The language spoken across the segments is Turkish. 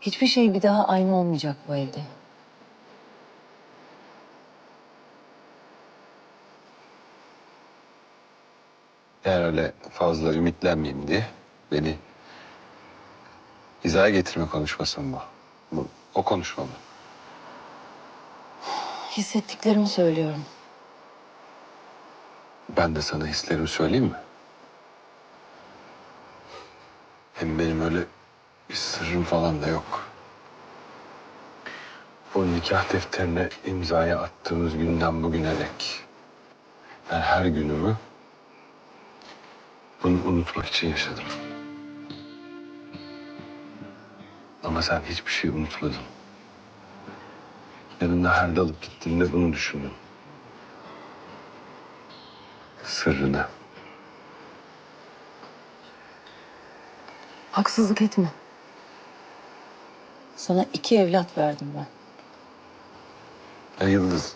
Hiçbir şey bir daha aynı olmayacak bu evde. Eğer öyle fazla ümitlenmeyeyim diye beni hizaya getirme konuşması mı bu? bu o konuşma mı? Hissettiklerimi söylüyorum. Ben de sana hislerimi söyleyeyim mi? Hem benim öyle bir sırrım falan da yok. O nikah defterine imzayı attığımız günden bugüne dek ben her günümü bunu unutmak için yaşadım. Ama sen hiçbir şey unutmadın. Yanında her dalıp gittiğinde bunu düşündüm. Sırrını. Haksızlık etme. Sana iki evlat verdim ben. Ya Yıldız.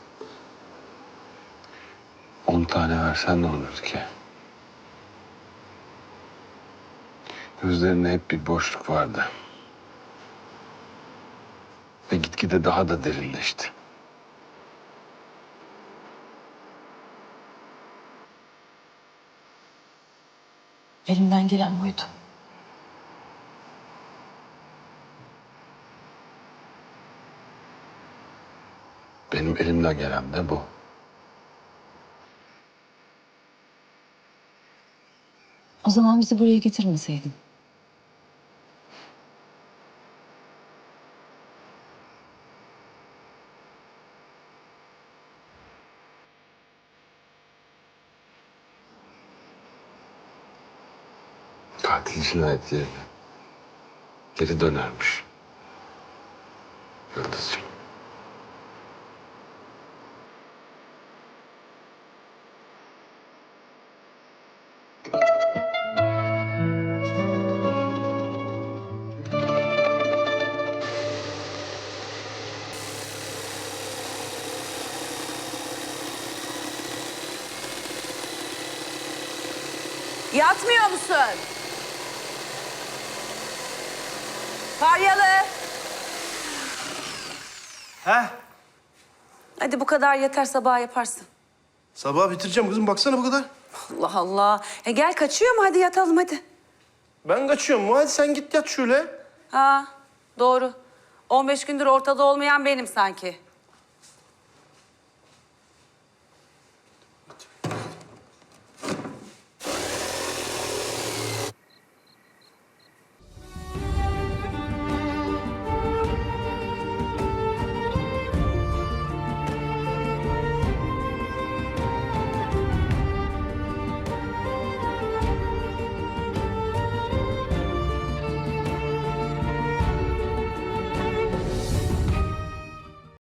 On tane versen ne olurdu ki? Gözlerinde hep bir boşluk vardı. Ve gitgide daha da derinleşti. Elimden gelen buydu. Benim elimden gelen de bu. O zaman bizi buraya getirmeseydin. Katil cinayetlerine geri dönermiş. Yıldızcığım. Yatmıyor musun? Faryalı. Heh. Hadi bu kadar yeter sabah yaparsın. Sabah bitireceğim kızım baksana bu kadar. Allah Allah. E gel kaçıyor mu? Hadi yatalım hadi. Ben kaçıyorum. Hadi sen git yat şöyle. Ha doğru. 15 gündür ortada olmayan benim sanki.